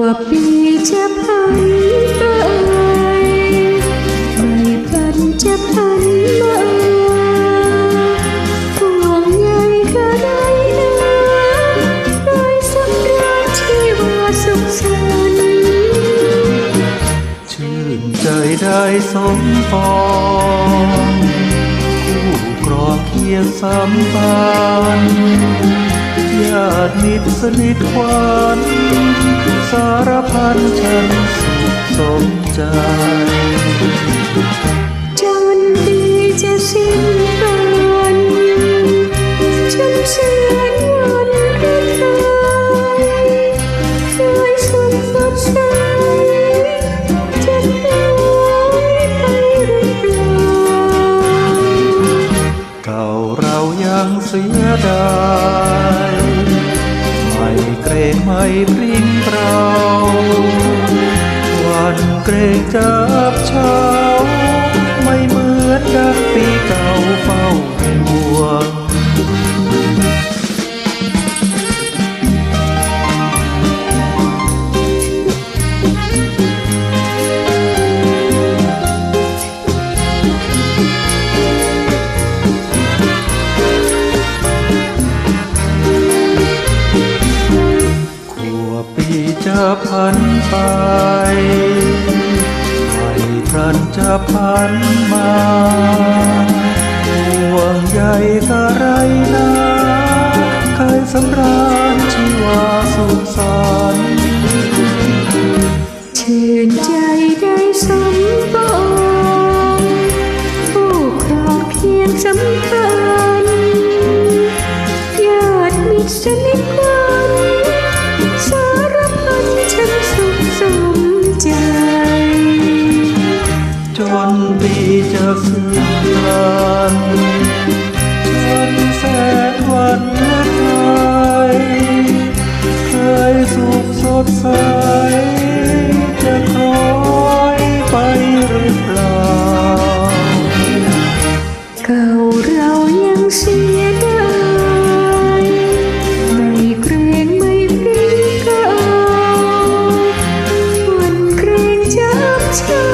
ทั่วปีจะพันไปไม่พันจะพันมาห่วงใยก็ได้นะได้สำราญที่ว่าสุขสันต์ชื่นใจได้สมปองคู่ครองเคียงสามพันญาติมิตรสนิทขวัญสาร พันฉันสุขสมใจจนปีจะสิ้นวันฉันเชื่อวันก็เคยเคยสุขสดใสจะหายไปหรือเปล่าเก่าเรายังเสียดาย ไม่ปริ้งเปล่าวันเกรงจับเช้า ปีจะพันไปไม่พรันจะพันมาห่วงใยกะไรนะเคยสำราญชีวาสุขสันต์ชื่นใจได้สมปองผู้ครองเพียงสัมพันธ์ญาติมิตรสนิทวันส อกันชวนแสนวันและไทยเคยสุขสดใส จะคอยไปหรือเปล่า เก่าเรายังเสียดายไม่เกรงไม่พริ้งกาวันเกรงจับเชื่อ